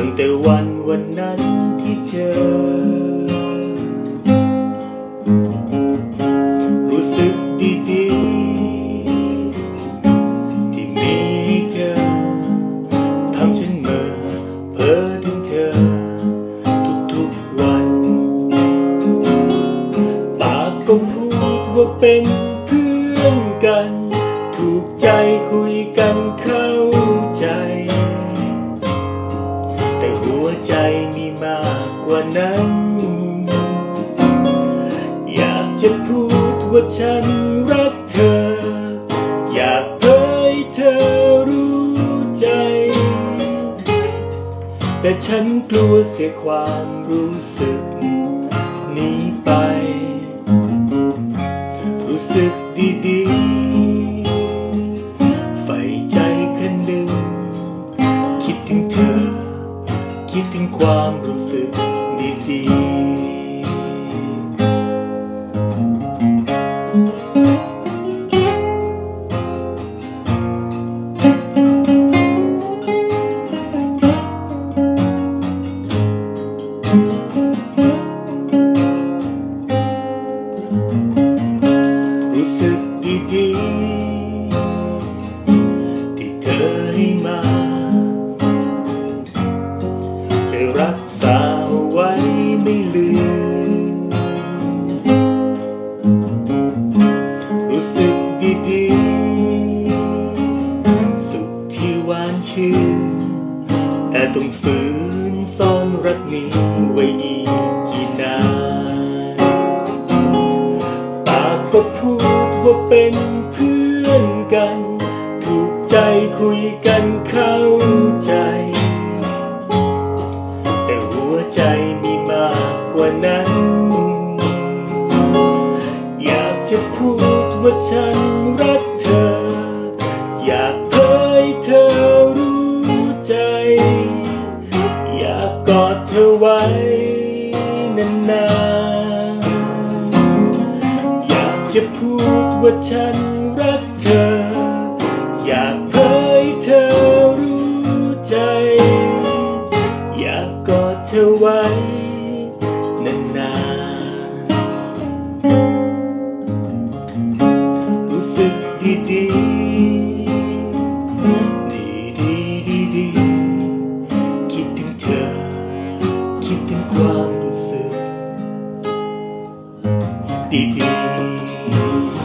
ตั้งแต่วันวันนั้นที่เจอ รู้สึกดีๆ ที่มีเธอทำฉันเมื่อเพ้อถึงเธอ ทุกๆวัน ปากก็พูดว่าเป็นเพื่อนกัน ถูกใจคุยกันเข้าใจ ใจมีมากกว่านั้น อยากจะพูดว่าฉันรักเธอ อยากเผยเธอรู้ใจ แต่ฉันกลัวเสียความรู้สึกนี้ไป รู้สึกดีๆ ดีๆรู้สึ ลืม รู้สึกดีๆ สุขที่หวานชื่น แต่ต้องฝืนซ่อนรักนี้ไว้อีกกี่นานปากก็พูดว่าเป็นเพื่อนกัน ถูกใจคุยกันเข้าใจ แต่หัวใจ ว่านั้น อยากจะพูดว่าฉันรักเธอ อยากเผยเธอรู้ใจ อยากกอดเธอไว้นานๆอยากจะพูดว่าฉันรักเธอ อยาก ดีดี